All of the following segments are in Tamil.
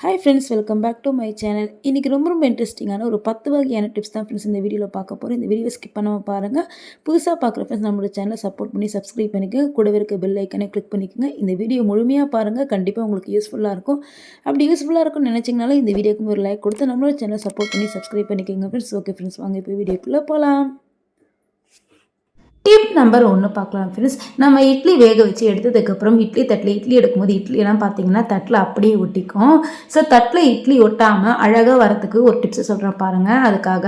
Hi friends welcome back to my channel இன்றைக்கி ரொம்ப ரொம்ப இன்ட்ரெஸ்டிங்கான ஒரு பத்து வகையான டிப்ஸ் தான் ஃப்ரெண்ட்ஸ் இந்த வீடியோவில் பார்க்க போகிறோம் இந்த வீடியோ ஸ்கிப் பண்ணாமல் பாருங்கள் புதுசாக பார்க்குற ஃப்ரெண்ட்ஸ் நம்மளோட சேனலை சப்போர்ட் பண்ணி சப்ஸ்கிரைப் பண்ணிக்க கூடவே இருக்க பெல் ஐக்கனை கிளிக் பண்ணிக்கோங்க. இந்த வீடியோ முழுமையாக பாருங்கள் கண்டிப்பாக உங்களுக்கு யூஸ்ஃபுல்லாக இருக்கும். அப்படி யூஸ்ஃபுல்லாக இருக்கும்னு நினச்சிங்கனாலும் இந்த வீடியோக்கு ஒரு லைக் கொடுத்து நம்மளோட சேனலை சப்போர்ட் பண்ணி சப்ஸ்கிரைப் பண்ணிக்கோங்க ஃப்ரெண்ட்ஸ் ஓகே ஃப்ரெண்ட்ஸ் வாங்க இப்போ வீடியோக்குள்ளே போகலாம் டிப் நம்பர் ஒன்று பார்க்கலாம் ஃப்ரெண்ட்ஸ் நம்ம இட்லி வேக வச்சு எடுத்ததுக்கப்புறம் இட்லி தட்டில் இட்லி எடுக்கும்போது இட்லியெல்லாம் பார்த்தீங்கன்னா தட்டில் அப்படியே ஒட்டிக்கும். ஸோ தட்டில் இட்லி ஒட்டாமல் அழகாக வரத்துக்கு ஒரு டிப்ஸை சொல்கிறேன் பாருங்கள் அதுக்காக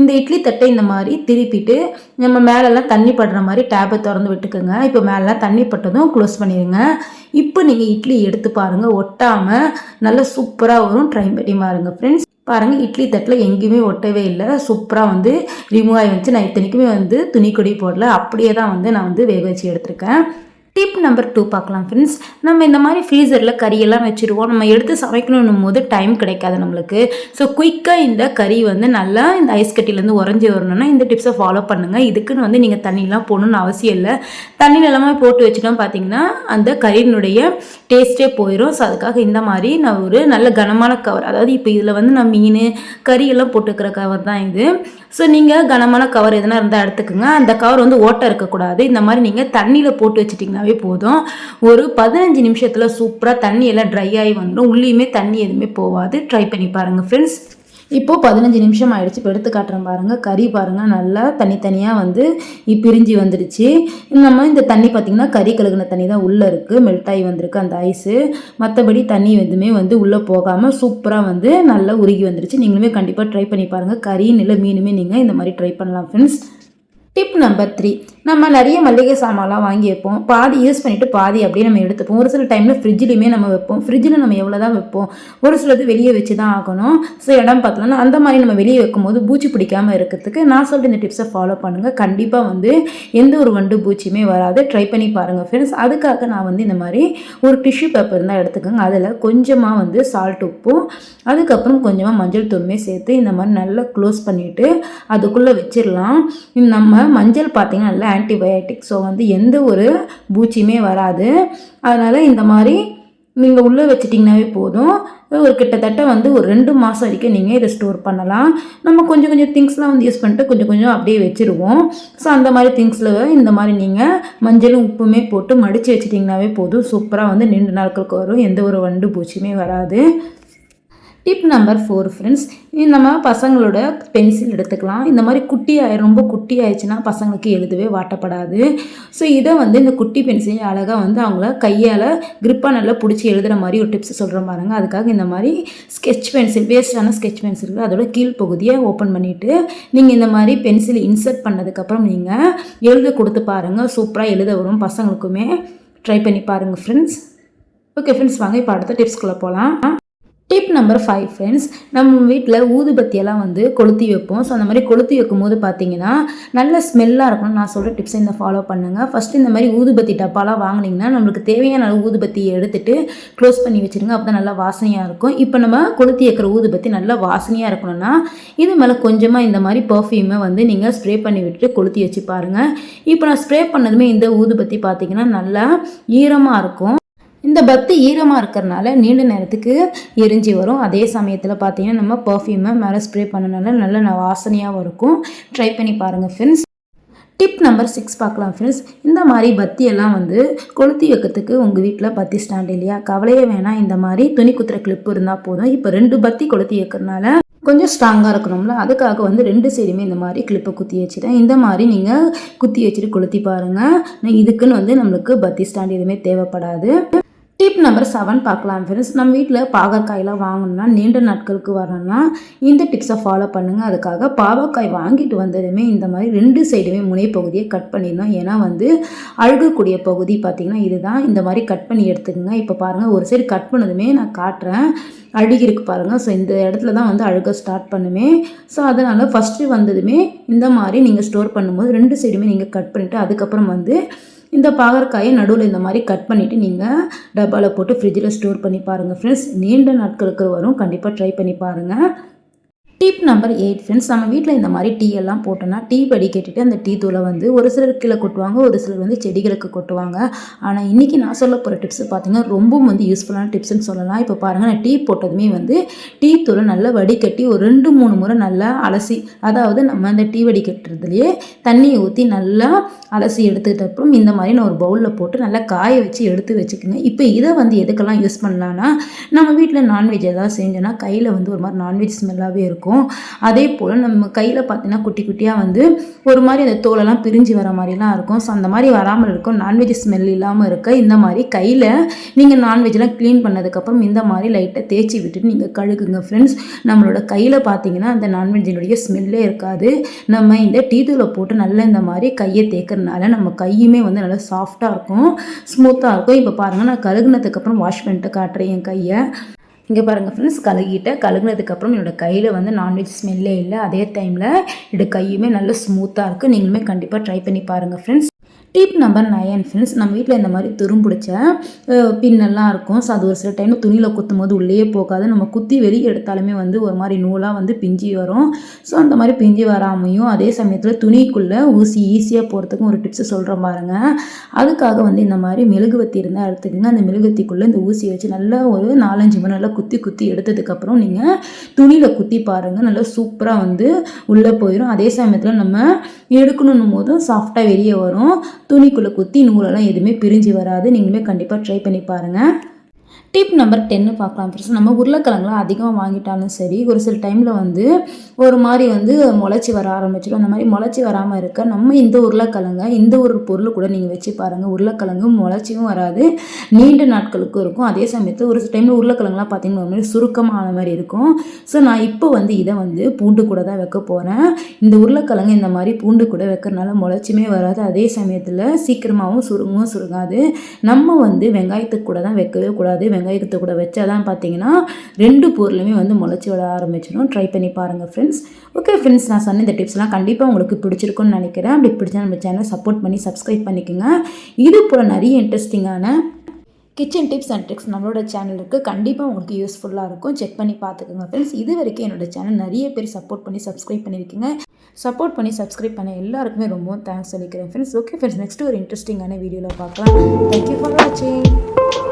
இந்த இட்லி தட்டை இந்த மாதிரி திருப்பிட்டு நம்ம மேலெல்லாம் தண்ணி படுற மாதிரி டேப்பை திறந்து விட்டுக்குங்க. இப்போ மேலெலாம் தண்ணி பட்டதும் க்ளோஸ் பண்ணிடுங்க. இப்போ நீங்கள் இட்லி எடுத்து பாருங்கள் ஒட்டாமல் நல்லா சூப்பராக வரும். ட்ரை பண்ணி பாருங்கள் ஃப்ரெண்ட்ஸ் பாருங்கள் இட்லி தட்டில் எங்கேயுமே ஒட்டவே இல்லை. சூப்பராக வந்து ரிமூவ் ஆகி வந்துச்சு. நான் இத்தனைக்குமே வந்து துணி கொடி போடல. அப்படியே தான் வந்து நான் வந்து வேக வச்சு எடுத்திருக்கேன். டிப் நம்பர் டூ பார்க்கலாம் ஃப்ரெண்ட்ஸ் நம்ம இந்த மாதிரி ஃப்ரீசரில் கறியெல்லாம் வச்சுருவோம். நம்ம எடுத்து சமைக்கணும் போது டைம் கிடைக்காது நம்மளுக்கு. ஸோ குயிக்காக இந்த கறி வந்து நல்லா இந்த ஐஸ் கட்டிலேருந்து உறைஞ்சி வரணும்னா இந்த டிப்ஸை ஃபாலோ பண்ணுங்கள் இதுக்குன்னு வந்து நீங்கள் தண்ணிலாம் போடணும்னு அவசியம் இல்லை. தண்ணியில் எல்லாமே போட்டு வச்சுட்டோம் பார்த்தீங்கன்னா அந்த கறியினுடைய டேஸ்ட்டே போயிடும் ஸோ அதுக்காக இந்த மாதிரி நான் ஒரு நல்ல கனமான கவர் அதாவது இப்போ இதில் வந்து நான் மீன் கறியெல்லாம் போட்டுக்கிற கவர் தான் இது. ஸோ நீங்கள் கனமான கவர் எதனா இருந்தால் எடுத்துக்கோங்க. அந்த கவர் வந்து ஓட்டை இருக்கக்கூடாது. இந்த மாதிரி நீங்கள் தண்ணியில் போட்டு வச்சிட்டிங்கனாவே போதும். ஒரு பதினஞ்சு நிமிஷத்தில் சூப்பராக தண்ணி எல்லாம் ட்ரை ஆகி வந்துடும் உள்ளேயுமே தண்ணி எதுவுமே போகாது. ட்ரை பண்ணி பாருங்கள் ஃப்ரெண்ட்ஸ் இப்போது பதினஞ்சு நிமிஷம் ஆகிடுச்சு இப்போ எடுத்து காட்டுறேன் பாருங்கள் கறி பாருங்கள் நல்லா தனித்தனியாக வந்து பிரிஞ்சு வந்துடுச்சு. நம்ம இந்த தண்ணி பார்த்திங்கன்னா கறி கழுகுன தண்ணி தான் உள்ளே இருக்குது மெல்ட் ஆகி வந்திருக்கு அந்த ஐஸு மற்றபடி தண்ணி எதுவுமே வந்து உள்ளே போகாமல் சூப்பராக வந்து நல்லா உருகி வந்துடுச்சு. நீங்களுமே கண்டிப்பாக ட்ரை பண்ணி பாருங்கள் கறின்னு இல்லை மீனுமே நீங்கள் இந்த மாதிரி ட்ரை பண்ணலாம் ஃப்ரெண்ட்ஸ் டிப் நம்பர் த்ரீ நம்ம நிறைய மளிகை சாமான்லாம் வாங்கி வைப்போம். பாதி யூஸ் பண்ணிவிட்டு பாதி அப்படியே நம்ம எடுத்துப்போம். ஒரு சில டைமில் ஃப்ரிட்ஜிலையுமே நம்ம வைப்போம். ஃப்ரிட்ஜில் நம்ம எவ்வளோ தான் வைப்போம். ஒரு சிலது வெளியே வச்சு தான் ஆகணும். ஸோ இடம் பார்த்தோம்னா அந்த மாதிரி நம்ம வெளியே வைக்கும்போது பூச்சி பிடிக்காமல் இருக்கிறதுக்கு நான் சொல்கிற இந்த டிப்ஸை ஃபாலோ பண்ணுங்கள் கண்டிப்பாக வந்து எந்த ஒரு வண்டு பூச்சியுமே வராது. ட்ரை பண்ணி பாருங்கள் ஃப்ரெண்ட்ஸ் அதுக்காக நான் வந்து இந்த மாதிரி ஒரு டிஷ்யூ பேப்பர் இருந்தால் எடுத்துக்கோங்க. அதில் கொஞ்சமாக வந்து சால்ட் உப்பும் அதுக்கப்புறம் கொஞ்சமாக மஞ்சள் தூளுமே சேர்த்து இந்த மாதிரி நல்லா க்ளோஸ் பண்ணிவிட்டு அதுக்குள்ளே வச்சிடலாம். நம்ம மஞ்சள் பார்த்திங்கன்னா நல்லா ஆன்டிபயோட்டிக் ஸோ வந்து எந்த ஒரு பூச்சியுமே வராது. அதனால் இந்த மாதிரி நீங்கள் உள்ளே வச்சிட்டிங்கனாவே போதும். ஒரு கிட்டத்தட்ட வந்து ஒரு ரெண்டு மாதம் வரைக்கும் நீங்கள் இதை ஸ்டோர் பண்ணலாம். நம்ம கொஞ்சம் கொஞ்சம் திங்ஸ்லாம் வந்து யூஸ் பண்ணிட்டு கொஞ்சம் கொஞ்சம் அப்படியே வச்சுருவோம். ஸோ அந்த மாதிரி திங்ஸில் இந்த மாதிரி நீங்கள் மஞ்சளும் உப்புமே போட்டு மடித்து வச்சிட்டிங்கனாவே போதும். சூப்பராக வந்து நீண்ட நாட்களுக்கு வரும். எந்த ஒரு வண்டு பூச்சியுமே வராது. டிப் நம்பர் ஃபோர் ஃப்ரெண்ட்ஸ் நம்ம பசங்களோட பென்சில் எடுத்துக்கலாம். இந்த மாதிரி குட்டி ஆகி ரொம்ப குட்டி ஆயிடுச்சுன்னா பசங்களுக்கு எழுதவே வாட்டப்படாது. ஸோ இதை வந்து இந்த குட்டி பென்சில் அழகாக வந்து அவங்கள கையால் கிரிப்பாக நல்லா பிடிச்சி எழுதுகிற மாதிரி ஒரு டிப்ஸ் சொல்கிற பாருங்க. அதுக்காக இந்த மாதிரி ஸ்கெச் பென்சில் வேஸ்டான ஸ்கெச் பென்சில் அதோட கீழ் பகுதியை ஓப்பன் பண்ணிவிட்டு நீங்கள் இந்த மாதிரி பென்சில் இன்சர்ட் பண்ணதுக்கப்புறம் நீங்கள் எழுத கொடுத்து பாருங்கள் சூப்பராக எழுத வரும் பசங்களுக்குமே. ட்ரை பண்ணி பாருங்கள் ஃப்ரெண்ட்ஸ் ஓகே ஃப்ரெண்ட்ஸ் வாங்க இப்போ அடுத்த டிப்ஸ்குள்ளே போகலாம் டிப் நம்பர் ஃபைவ் ஃப்ரெண்ட்ஸ் நம்ம வீட்டில் ஊதுபத்தியெல்லாம் வந்து கொளுத்தி வைப்போம். ஸோ அந்த மாதிரி கொளுத்தி வைக்கும் போது பார்த்தீங்கன்னா நல்ல ஸ்மெல்லாக இருக்கணும் நான் சொல்கிற டிப்ஸை இந்த ஃபாலோ பண்ணுங்கள் ஃபஸ்ட்டு இந்த மாதிரி ஊதுபத்தி டப்பாலாம் வாங்கினீங்கன்னா நம்மளுக்கு தேவையான ஊதுபத்தியை எடுத்துகிட்டு க்ளோஸ் பண்ணி வச்சுருங்க. அப்போ தான் நல்லா வாசனையாக இருக்கும். இப்போ நம்ம கொளுத்தி வைக்கிற ஊதுபத்தி நல்லா வாசனையாக இருக்கணும்னா இது மேலே கொஞ்சமாக இந்த மாதிரி பர்ஃப்யூமை வந்து நீங்கள் ஸ்ப்ரே பண்ணி விட்டுட்டு கொளுத்தி வச்சு பாருங்கள் இப்போ நான் ஸ்ப்ரே பண்ணதுமே இந்த ஊதுபத்தி பார்த்தீங்கன்னா நல்லா ஈரமாக இருக்கும். இந்த பத்து ஈரமாக இருக்கிறனால நீண்ட நேரத்துக்கு எரிஞ்சு வரும். அதே சமயத்தில் பார்த்தீங்கன்னா நம்ம பர்ஃப்யூமை மேலே ஸ்ப்ரே பண்ணனால நல்ல வாசனையாகவும் இருக்கும். ட்ரை பண்ணி பாருங்கள் ஃப்ரெண்ட்ஸ் டிப் நம்பர் சிக்ஸ் பார்க்கலாம் ஃப்ரெண்ட்ஸ் இந்த மாதிரி பத்தியெல்லாம் வந்து கொளுத்தி வைக்கிறதுக்கு உங்கள் வீட்டில் பத்தி ஸ்டாண்ட் இல்லையா? கவலையே வேணாம். இந்த மாதிரி துணி குத்துற கிளிப் இருந்தால் போதும். இப்போ ரெண்டு பத்தி கொளுத்தி வைக்கிறதுனால கொஞ்சம் ஸ்ட்ராங்காக இருக்கணும்ல. அதுக்காக வந்து ரெண்டு சைடுமே இந்த மாதிரி கிளிப்பை குத்தி வச்சுட்டேன். இந்த மாதிரி நீங்கள் குத்தி வச்சுட்டு கொளுத்தி பாருங்கள் இதுக்குன்னு வந்து நம்மளுக்கு பத்தி ஸ்டாண்ட் எதுவுமே தேவைப்படாது. டிப் நம்பர் செவன் பார்க்கலாம் ஃப்ரெண்ட்ஸ் நம்ம வீட்டில் பாகற்காயெலாம் வாங்கணும்னா நீண்ட நாட்களுக்கு வரணும்னா இந்த டிப்ஸை ஃபாலோ பண்ணுங்கள் அதுக்காக பாவக்காய் வாங்கிட்டு வந்ததுமே இந்த மாதிரி ரெண்டு சைடுமே முனைப்பகுதியை கட் பண்ணிடணும். ஏன்னா வந்து அழுகக்கூடிய பகுதி பார்த்திங்கன்னா இதுதான். இந்த மாதிரி கட் பண்ணி எடுத்துக்கோங்க. இப்போ பாருங்கள் ஒரு சைடு கட் பண்ணதுமே நான் காட்டுறேன். அழுகிருக்கு பாருங்கள் ஸோ இந்த இடத்துல தான் வந்து அழுக ஸ்டார்ட் பண்ணுமே. ஸோ அதனால் ஃபஸ்ட்டு வந்ததுமே இந்த மாதிரி நீங்கள் ஸ்டோர் பண்ணும்போது ரெண்டு சைடுமே நீங்கள் கட் பண்ணிவிட்டு அதுக்கப்புறம் வந்து இந்த பாகற்காயை நடுவில் இந்த மாதிரி கட் பண்ணிவிட்டு நீங்கள் டப்பாவில் போட்டு ஃப்ரிட்ஜில் ஸ்டோர் பண்ணி பாருங்கள் ஃப்ரெண்ட்ஸ் நீண்ட நாட்களுக்கு வரும். கண்டிப்பாக ட்ரை பண்ணி பாருங்கள் டிப் நம்பர் எயிட் ஃப்ரெண்ட்ஸ் நம்ம வீட்டில் இந்த மாதிரி டீ எல்லாம் போட்டோன்னா டீ வடிகட்டிட்டு அந்த டீ தூளை வந்து ஒரு சிலர் கீழே கொட்டுவாங்க ஒரு சிலர் வந்து செடிகளுக்கு கொட்டுவாங்க. ஆனால் இன்றைக்கி நான் சொல்ல போகிற டிப்ஸ் பார்த்தீங்கன்னா ரொம்ப வந்து யூஸ்ஃபுல்லான டிப்ஸ்னு சொல்லலாம். இப்போ பாருங்கள் நான் டீ போட்டதுமே வந்து டீ தூளை நல்லா வடிகட்டி ஒரு ரெண்டு மூணு முறை நல்லா அலசி அதாவது நம்ம அந்த டீ வடிகட்டுறதுலையே தண்ணியை ஊற்றி நல்லா அலசி எடுத்துக்கிட்ட அப்புறம் இந்த மாதிரி நான் ஒரு பவுலில் போட்டு நல்லா காய வச்சு எடுத்து வச்சுக்கோங்க. இப்போ இதை வந்து எதுக்கெல்லாம் யூஸ் பண்ணலான்னா நம்ம வீட்டில் நான்வெஜ் ஏதாவது செஞ்சோன்னா கையில் வந்து ஒரு மாதிரி நான்வெஜ் ஸ்மெல்லாகவே இருக்கும். இருக்கும். அதே போல் நம்ம கையில் பார்த்தீங்கன்னா குட்டி குட்டியாக வந்து ஒரு மாதிரி அந்த தோலெல்லாம் பிரிஞ்சு வர மாதிரிலாம் இருக்கும். ஸோ அந்த மாதிரி வராமல் இருக்கும். நான்வெஜ் ஸ்மெல் இல்லாமல் இருக்க இந்த மாதிரி கையில் நீங்கள் நான்வெஜ்லாம் க்ளீன் பண்ணதுக்கப்புறம் இந்த மாதிரி லைட்டாக தேய்ச்சி விட்டுட்டு நீங்கள் கழுகுங்க ஃப்ரெண்ட்ஸ் நம்மளோட கையில் பார்த்தீங்கன்னா அந்த நான்வெஜ்ஜினுடைய ஸ்மெல்லே இருக்காது. நம்ம இந்த டீ தூளை போட்டு நல்லா இந்த மாதிரி கையை தேய்க்கறதுனால நம்ம கையுமே வந்து நல்லா சாஃப்டாக இருக்கும். ஸ்மூத்தாக இருக்கும். இப்போ பாருங்கள் நான் கழுகுனதுக்கப்புறம் வாஷ் பண்ணிட்டு காட்டுறேன் என் கையை. இங்கே பாருங்கள் ஃப்ரெண்ட்ஸ் கழுகிட்டேன் கழுகுனதுக்கப்புறம் என்னோடய கையில் வந்து நான்வெஜ் ஸ்மெல்லே இல்லை. அதே டைமில் என்னோடய கையுமே நல்ல ஸ்மூத்தாக இருக்குது நீங்களுமே கண்டிப்பாக ட்ரை பண்ணி பாருங்கள் friends tip number nine friends நம்ம வீட்டில் இந்த மாதிரி துரும்பிடிச்ச பின்னெல்லாம் இருக்கும். ஸோ அது ஒரு சில டைம் துணியில் குத்தும் போது உள்ளே போகாது. நம்ம குத்தி வெளியே எடுத்தாலுமே வந்து ஒரு மாதிரி நூலாக வந்து பிஞ்சி வரும். ஸோ அந்த மாதிரி பிஞ்சி வராமையும் அதே சமயத்தில் துணிக்குள்ளே ஊசி ஈஸியாக போகிறதுக்கும் ஒரு டிப்ஸ் சொல்கிறேன் பாருங்கள் அதுக்காக வந்து இந்த மாதிரி மெழுகுவத்தி இருந்தால் எடுத்துக்கோங்க. அந்த மெழுகுவத்திக்குள்ளே இந்த ஊசியை வச்சு நல்லா ஒரு நாலஞ்சு மணி நல்லா குத்தி குத்தி எடுத்ததுக்கப்புறம் நீங்கள் துணியில் குத்தி பாருங்கள் நல்லா சூப்பராக வந்து உள்ளே போயிடும் அதே சமயத்தில் நம்ம எடுக்கணும் போதும் சாஃப்டாக வெளியே வரும். துணிக்குள்ளே குத்தி நூலெல்லாம் எதுவுமே பிரிஞ்சு வராது. நீங்களுமே கண்டிப்பாக ட்ரை பண்ணி பாருங்கள் டிப் நம்பர் டென்னு பார்க்கலாம் ஃப்ரெண்ட்ஸ் நம்ம உருளைக்கிழங்குலாம் அதிகமாக வாங்கிட்டாலும் சரி ஒரு சில டைமில் வந்து ஒரு மாதிரி வந்து முளைச்சி வர ஆரம்பிச்சிடும். அந்த மாதிரி முளைச்சி வராமல் இருக்க நம்ம இந்த உருளைக்கிழங்க இந்த ஒரு பொருள் கூட நீங்கள் வச்சு பாருங்கள் உருளைக்கிழங்கு முளைச்சியும் வராது நீண்ட நாட்களுக்கும் இருக்கும். அதே சமயத்தில் ஒரு சில டைமில் உருளைக்கிழங்குலாம் பார்த்தீங்கன்னா ஒரு மாதிரி சுருக்கமான மாதிரி இருக்கும். ஸோ நான் இப்போ வந்து இதை வந்து பூண்டு கூட தான் வைக்க போகிறேன் இந்த உருளைக்கிழங்கு இந்த மாதிரி பூண்டு கூட வைக்கிறனால முளைச்சுமே வராது. அதே சமயத்தில் சீக்கிரமாகவும் சுருங்கவும் சுருங்காது. நம்ம வந்து வெங்காயத்துக்கு கூட தான் வைக்கவே கூடாது. வெங்காயத்தை கூட வச்சா தான் பார்த்தீங்கன்னா ரெண்டு பொருளுமே வந்து முளைச்சி விட ஆரம்பிச்சிடும். ட்ரை பண்ணி பாருங்கள் ஃப்ரெண்ட்ஸ் ஓகே ஃப்ரெண்ட்ஸ் நான் சொன்ன இந்த டிப்ஸ்லாம் கண்டிப்பாக உங்களுக்கு பிடிச்சிருக்குன்னு நினைக்கிறேன். அப்படி பிடிச்சா நம்ம சேனலை சப்போர்ட் பண்ணி சப்ஸ்கிரைப் பண்ணிக்கோங்க. இது போல் நிறைய இன்ட்ரெஸ்டிங்கான கிச்சன் டிப்ஸ் அண்ட் ட்ரிக்ஸ் நம்மளோட சேனலுக்கு கண்டிப்பாக உங்களுக்கு யூஸ்ஃபுல்லாக இருக்கும். செக் பண்ணி பார்த்துக்கோங்க ஃப்ரெண்ட்ஸ் இது வரைக்கும் என்னோட சேனல் நிறைய பேர் சப்போர்ட் பண்ணி சப்ஸ்கிரைப் பண்ணியிருக்கீங்க சப்போர்ட் பண்ணி சப்ஸ்கிரைப் பண்ண எல்லாருக்குமே ரொம்ப தேங்க்ஸ் சொல்லிக்கிறேன் ஃப்ரெண்ட்ஸ் ஓகே ஃப்ரெண்ட்ஸ் நெக்ஸ்ட் ஒரு இன்ட்ரெஸ்டிங்கான வீடியோவில் பார்க்கலாம். தேங்க்யூ ஃபார் வாட்சிங்